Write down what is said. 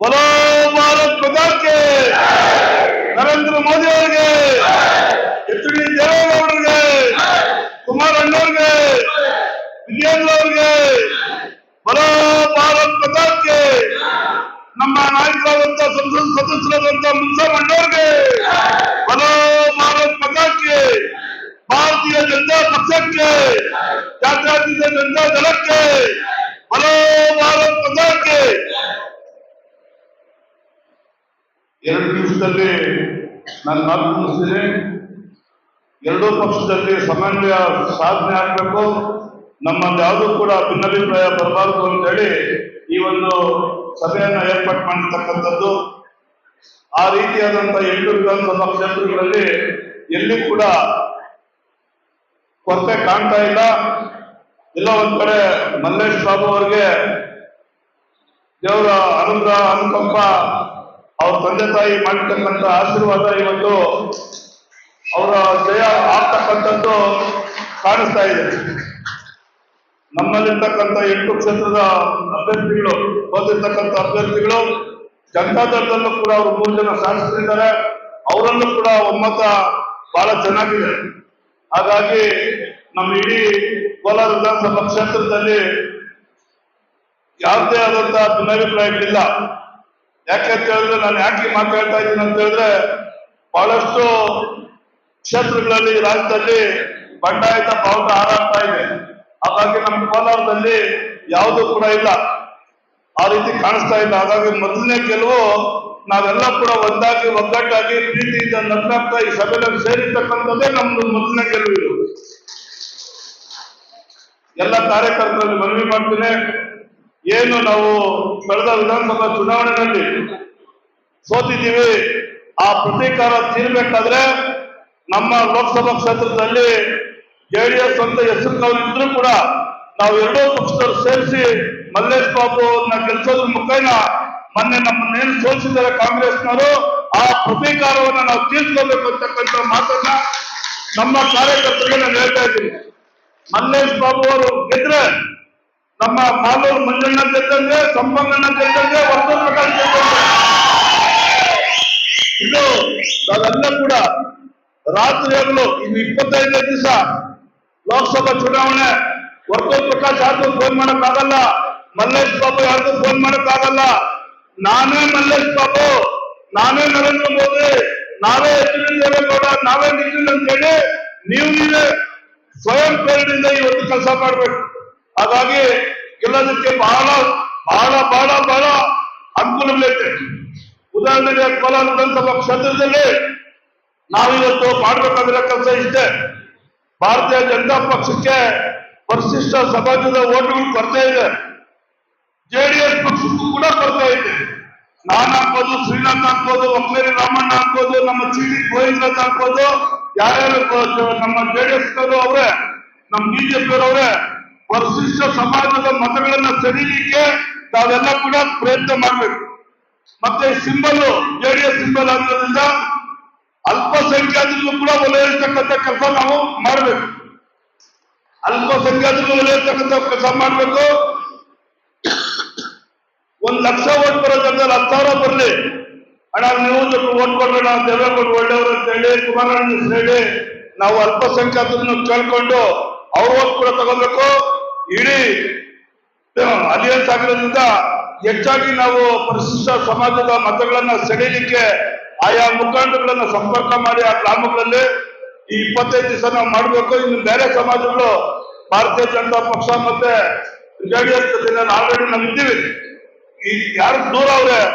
ಬಲೋ ಭಾರತ್ ಪದಾಕ್ಕೆ ನರೇಂದ್ರ ಮೋದಿ ಅವರಿಗೆ. ಡಿ ದೇವೇಗೌಡರಿಗೆ ಕುಮಾರಣ್ಣವ್ರಿಗೆ ವಿಜಯೇಂದ್ರ ಅವ್ರಿಗೆ. ಬಲೋ ಭಾರತ್ ನಮ್ಮ ನಾಯಕರಾದಂತ ಸಂಸದ ಸದಸ್ಯರಾದಂತ ಮುನ್ಸಮ್ಮಣ್ಣವ್ರಿಗೆ ಬಲೋ ಎರಡು ದಿವಸದಲ್ಲಿ ನಾನು ಮಾತು ಮುಗಿಸ್ತೀನಿ. ಎರಡೂ ಪಕ್ಷದಲ್ಲಿ ಸಮನ್ವಯ ಸಾಧನೆ ಆಗಬೇಕು. ನಮ್ಮಲ್ಲಿ ಯಾವುದೂ ಕೂಡ ಭಿನ್ನಾಭಿಪ್ರಾಯ ಬರಬಾರದು ಅಂತೇಳಿ ಈ ಒಂದು ಸಭೆಯನ್ನು ಏರ್ಪಾಟ್ ಮಾಡಿರ್ತಕ್ಕಂಥದ್ದು. ಆ ರೀತಿಯಾದಂಥ ಎಂಟು ವಿಧಾನಸಭಾ ಕ್ಷೇತ್ರಗಳಲ್ಲಿ ಎಲ್ಲಿ ಕೂಡ ಕೊರತೆ ಕಾಣ್ತಾ ಇಲ್ಲ. ಎಲ್ಲ ಒಂದ್ ಕಡೆ ಮಲ್ಲೇಶ್ ಬಾಬು ಅವರಿಗೆ ದೇವರ ಅನುಗ್ರಹ, ಅನುಕಂಪ ಅವ್ರ ತಂದೆ ತಾಯಿ ಮಾಡಿರ್ತಕ್ಕಂಥ ಆಶೀರ್ವಾದ ಇವತ್ತು ಅವರ ಜಯ ಆಗ್ತಕ್ಕಂಥದ್ದು ಕಾಣಿಸ್ತಾ ಇದೆ. ನಮ್ಮಲ್ಲಿರ್ತಕ್ಕಂಥ ಎಂಟು ಕ್ಷೇತ್ರದ ಅಭ್ಯರ್ಥಿಗಳು, ಬಂದಿರ್ತಕ್ಕಂಥ ಅಭ್ಯರ್ಥಿಗಳು, ಜನತಾದಳದಲ್ಲೂ ಕೂಡ ಅವರು ಮೂರು ಜನ ಶಾಸಕರಿದ್ದಾರೆ. ಅವರಲ್ಲೂ ಕೂಡ ಒಮ್ಮತ ಬಹಳ ಚೆನ್ನಾಗಿದೆ. ಹಾಗಾಗಿ ನಮ್ಮ ಇಡೀ ಕೋಲಾರ ವಿಧಾನಸಭಾ ಕ್ಷೇತ್ರದಲ್ಲಿ ಯಾವುದೇ ಆದಂತಹ ಭಿನ್ನಾಭಿಪ್ರಾಯಗಳಿಲ್ಲ. ಯಾಕೆ ಅಂತ ಹೇಳಿದ್ರೆ ನಾನು ಯಾಕೆ ಮಾತಾಡ್ತಾ ಇದ್ದೀನಿ ಅಂತ ಹೇಳಿದ್ರೆ ಬಹಳಷ್ಟು ಕ್ಷೇತ್ರಗಳಲ್ಲಿ ರಾಜ್ಯದಲ್ಲಿ ಬಂಡಾಯದ ಪಾವತ ಹಾರಾಡ್ತಾ ಇದೆ. ಹಾಗಾಗಿ ನಮ್ಮ ಕೋಲಾರದಲ್ಲಿ ಯಾವುದು ಕೂಡ ಇಲ್ಲ. ಆ ರೀತಿ ಕಾಣಿಸ್ತಾ ಇಲ್ಲ. ಹಾಗಾಗಿ ಮೊದಲನೇ ಕೆಲವು ನಾವೆಲ್ಲ ಕೂಡ ಒಂದಾಗಿ ಒಗ್ಗಟ್ಟಾಗಿ ಪ್ರೀತಿಯಿಂದ ನಗ್ನಾಗ್ತಾ ಈ ಸಭೆಯಲ್ಲಿ ಸೇರಿರ್ತಕ್ಕಂಥದ್ದೇ ನಮ್ದು ಮೊದಲನೇ ಗೆಲುವು ಇದು. ಎಲ್ಲ ಕಾರ್ಯಕರ್ತರಲ್ಲಿ ಮನವಿ ಮಾಡ್ತೀನಿ. ಏನು ನಾವು ಕಳೆದ ವಿಧಾನಸಭಾ ಚುನಾವಣೆಯಲ್ಲಿ ಸೋತಿದ್ದೀವಿ, ಆ ಪ್ರತೀಕಾರ ತೀರ್ಬೇಕಾದ್ರೆ ನಮ್ಮ ಲೋಕಸಭಾ ಕ್ಷೇತ್ರದಲ್ಲಿ ಜೆಡಿಎಸ್ ಅಂತ ಹೆಸರು ಇದ್ರೂ ಕೂಡ ನಾವು ಎರಡೂ ಪಕ್ಷದವರು ಸೇರಿಸಿ ಮಲ್ಲೇಶ್ ಬಾಬು ಅವ್ರನ್ನ ಗೆಲ್ಸೋದ್ರ ಮುಖೇನ ಮೊನ್ನೆ ನಮ್ಮನ್ನೇನು ಸೋಲಿಸಿದ್ದಾರೆ ಕಾಂಗ್ರೆಸ್ನವರು, ಆ ಪ್ರತೀಕಾರವನ್ನು ನಾವು ತೀರ್ಸ್ಕೋಬೇಕು ಅಂತಕ್ಕಂಥ ಮಾತನ್ನ ನಮ್ಮ ಕಾರ್ಯಕರ್ತರಿಗೆ ನಾನು ಹೇಳ್ತಾ ಇದ್ದೀನಿ. ಮಲ್ಲೇಶ್ ಬಾಬು ಅವರು ಗೆದ್ರೆ ನಮ್ಮ ಮಾಲೂರು ಮಂಜಣ್ಣ ಗೆದ್ದಂಗೆ ಸಂಪಂಗಣ್ಣ ಗೆದ್ದಂಗೆ ವರ್ತೂರು ಪ್ರಕಾಶ್ ಗೆದ್ದಂಗೆ ಇದು ನಾವೆಲ್ಲ ಕೂಡ ರಾತ್ರಿ ಹಗಲು ಇನ್ನು ಇಪ್ಪತ್ತೈದನೇ ದಿವಸ ಲೋಕಸಭಾ ಚುನಾವಣೆ, ವರ್ತೂರು ಪ್ರಕಾಶ್ ಯಾರಿಗೂ ಫೋನ್ ಮಾಡಕ್ಕಾಗಲ್ಲ, ಮಲ್ಲೇಶ್ ಬಾಬು ಯಾರಿಗೂ ಫೋನ್ ಮಾಡಕ್ಕಾಗಲ್ಲ. ನಾನೇ ಮಲ್ಲೇಶ್ ಬಾಬು, ನಾನೇ ನರೇಂದ್ರ ಮೋದಿ, ನಾವೇ ಎಚ್ ಡಿ ದೇವೇಗೌಡ, ನಾವೇ ನಿಖಿಲ್ ಅಂತ ಹೇಳಿ ನೀವು ನೀವೇ ಸ್ವಯಂ ಪ್ರೇರಣೆಯಿಂದ ಇವತ್ತು ಕೆಲಸ ಮಾಡ್ಬೇಕು. ಹಾಗಾಗಿ ಎಲ್ಲದಕ್ಕೆ ಬಹಳ ಬಹಳ ಬಹಳ ಬಹಳ ಅನುಕೂಲಗಳೈತೆ ಉದಾಹರಣೆಗೆ ಕೋಲಾರ ವಿಧಾನಸಭಾ ಕ್ಷೇತ್ರದಲ್ಲಿ ನಾವಿವತ್ತು ಮಾಡಬೇಕಾಗಿರೋ ಕೆಲಸ ಇಷ್ಟೇ. ಭಾರತೀಯ ಜನತಾ ಪಕ್ಷಕ್ಕೆ ಪರಿಶಿಷ್ಟ ಸಮಾಜದ ಓಟುಗಳು ಬರ್ತಾ ಇದೆ. ಜೆಡಿಎಸ್ ಪಕ್ಷಕ್ಕೂ ಕೂಡ ಬರ್ತಾ ಇದೆ. ನಾನು ಹಾಕ್ಬೋದು, ಶ್ರೀನಾಥ್ ಹಾಕ್ಬೋದು ಒಕ್ಕಲೇರಿ ರಾಮಣ್ಣ ಹಾಕ್ಬೋದು, ನಮ್ಮ ಡಿ ಗೋವಿಂದರಾಜ್ ಹಾಕ್ಬೋದು, ಯಾರ್ಯಾರು ನಮ್ಮ ಜೆಡಿಎಸ್ ಅವರೇ ನಮ್ಮ ಬಿಜೆಪಿ ಅವರೇ ಪರಿಶಿಷ್ಟ ಸಮಾಜದ ಮತಗಳನ್ನ ಸೆಳೀಲಿಕ್ಕೆ ನಾವೆಲ್ಲ ಕೂಡ ಪ್ರಯತ್ನ ಮಾಡಬೇಕು. ಮತ್ತೆ ಸಿಂಬಲ್, ಜೆಡಿಎಸ್ ಸಿಂಬಲ್ ಆಗಿರೋದ್ರಿಂದ ಅಲ್ಪಸಂಖ್ಯಾತರಿಗೂ ಕೂಡ ಒಲೆಯಿರ್ತಕ್ಕಂಥ ಕೆಲಸ ನಾವು ಮಾಡಬೇಕು. ಅಲ್ಪಸಂಖ್ಯಾತರಿಗೂ ಒಲೆಯಿರ್ತಕ್ಕಂಥ ಕೆಲಸ ಮಾಡಬೇಕು. ಒಂದ್ ಲಕ್ಷ ಓಟ್ ಬರೋ ಜಾಗದಲ್ಲಿ ಬರ್ಲಿ. ಅಣ್ಣ, ನೀವು ಓಟ್ ಕೊಡೋಣ ದೇವೇಗೌಡ ಒಳ್ಳೆಯವರು ಅಂತ ಹೇಳಿ ಕುಮಾರಣ್ಣ ಹೇಳಿ ನಾವು ಅಲ್ಪಸಂಖ್ಯಾತರನ್ನು ಕೇಳ್ಕೊಂಡು ಅವ್ರ ಓಟ್ ಕೂಡ ತಗೋಬೇಕು. ಇಡೀ ಅಲಿಯನ್ಸ್ ಆಗಿರೋದ್ರಿಂದ ಹೆಚ್ಚಾಗಿ ನಾವು ಪರಿಶಿಷ್ಟ ಸಮಾಜದ ಮತಗಳನ್ನ ಸೆಳೀಲಿಕ್ಕೆ ಆಯಾ ಮುಖಂಡಗಳನ್ನ ಸಂಪರ್ಕ ಮಾಡಿ ಆ ಗ್ರಾಮಗಳಲ್ಲಿ ಈ ಇಪ್ಪತ್ತೈದು ದಿವಸ ನಾವು ಮಾಡಬೇಕು. ಇನ್ನು ಬೇರೆ ಸಮಾಜಗಳು, ಭಾರತೀಯ ಜನತಾ ಪಕ್ಷ ಮತ್ತೆ ಜೆಡಿಎಸ್ ಜೊತೆ ಆಲ್ರೆಡಿ ನಾವು ಇದ್ದೀವಿ ಈ ಯಾರು ದೂರ ಅವ್ರೆ?